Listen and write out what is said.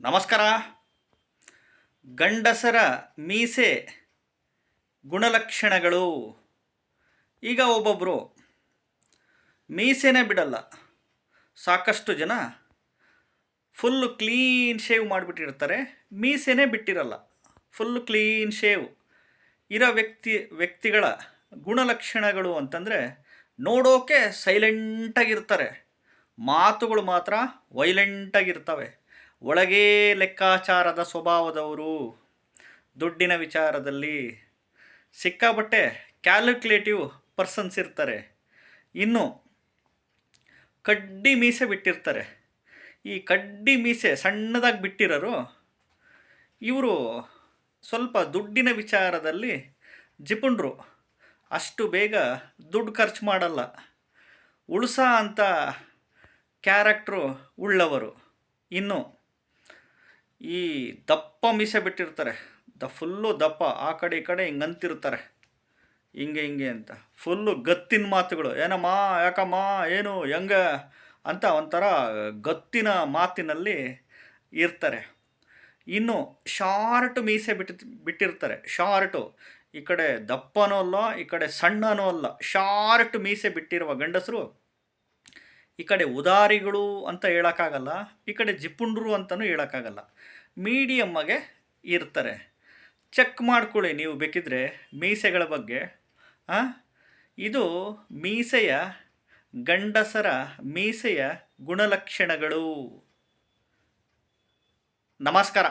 ನಮಸ್ಕಾರ. ಗಂಡಸರ ಮೀಸೆ ಗುಣಲಕ್ಷಣಗಳು. ಈಗ ಒಬ್ಬೊಬ್ಬರು ಮೀಸೆನೇ ಬಿಡಲ್ಲ, ಸಾಕಷ್ಟು ಜನ ಫುಲ್ಲು ಕ್ಲೀನ್ ಶೇವ್ ಮಾಡಿಬಿಟ್ಟಿರ್ತಾರೆ, ಮೀಸೆನೇ ಬಿಟ್ಟಿರಲ್ಲ ಫುಲ್ಲು ಕ್ಲೀನ್ ಶೇವ್ ಇರೋ ವ್ಯಕ್ತಿ, ವ್ಯಕ್ತಿಗಳ ಗುಣಲಕ್ಷಣಗಳು ಅಂತಂದರೆ ನೋಡೋಕೆ ಸೈಲೆಂಟಾಗಿರ್ತಾರೆ ಮಾತುಗಳು ಮಾತ್ರ ವೈಲೆಂಟಾಗಿರ್ತವೆ ಒಳಗೇ ಲೆಕ್ಕಾಚಾರದ ಸ್ವಭಾವದವರು. ದುಡ್ಡಿನ ವಿಚಾರದಲ್ಲಿ ಸಿಕ್ಕಾಬಟ್ಟೆ ಕ್ಯಾಲ್ಕುಲೇಟಿವ್ ಪರ್ಸನ್ಸ್ ಇರ್ತಾರೆ. ಇನ್ನು ಕಡ್ಡಿ ಮೀಸೆ ಬಿಟ್ಟಿರ್ತಾರೆ. ಈ ಕಡ್ಡಿ ಮೀಸೆ ಸಣ್ಣದಾಗಿ ಬಿಟ್ಟಿರೋರು, ಇವರು ಸ್ವಲ್ಪ ದುಡ್ಡಿನ ವಿಚಾರದಲ್ಲಿ ಜಿಪುಂಡ್ರು ಅಷ್ಟು ಬೇಗ ದುಡ್ಡು ಖರ್ಚು ಮಾಡಲ್ಲ. ಉಳ್ಸ ಅಂತ ಕ್ಯಾರೆಕ್ಟ್ರು ಉಳ್ಳವರು. ಇನ್ನು ಈ ದಪ್ಪ ಮೀಸೆ ಬಿಟ್ಟಿರ್ತಾರೆ. ದ ಫುಲ್ಲು ದಪ್ಪ, ಆ ಕಡೆ ಈ ಕಡೆ ಹಿಂಗೆ ಅಂತಿರ್ತಾರೆ. ಹಿಂಗೆ ಹಿಂಗೆ ಅಂತ. ಫುಲ್ಲು ಗತ್ತಿನ ಮಾತುಗಳು. ಏನಮ್ಮ, ಯಾಕಮ್ಮ, ಏನು, ಹೆಂಗೆ ಅಂತ ಒಂಥರ ಗತ್ತಿನ ಮಾತಿನಲ್ಲಿ ಇರ್ತಾರೆ. ಇನ್ನು ಶಾರ್ಟ್ ಮೀಸೆ ಬಿಟ್ಟು, ಬಿಟ್ಟಿರ್ತಾರೆ. ಶಾರ್ಟು, ಈ ಕಡೆ ದಪ್ಪನೂ ಅಲ್ಲ, ಈ ಕಡೆ ಸಣ್ಣನೂ ಅಲ್ಲ. ಶಾರ್ಟ್ ಮೀಸೆ ಬಿಟ್ಟಿರುವ ಗಂಡಸರು ಈ ಕಡೆ ಉದಾರಿಗಳು ಅಂತ ಹೇಳೋಕ್ಕಾಗಲ್ಲ, ಈ ಕಡೆ ಜಿಪುಂಡ್ರು ಅಂತಲೂ ಹೇಳೋಕ್ಕಾಗಲ್ಲ. ಮೀಡಿಯಮ್ಮಗೆ ಇರ್ತಾರೆ. ಚೆಕ್ ಮಾಡ್ಕೊಳ್ಳಿ ನೀವು ಬೇಕಿದ್ರೆ ಮೀಸೆಗಳ ಬಗ್ಗೆ. ಇದು ಮೀಸೆಯ ಗಂಡಸರ ಮೀಸೆಯ ಗುಣಲಕ್ಷಣಗಳು. ನಮಸ್ಕಾರ.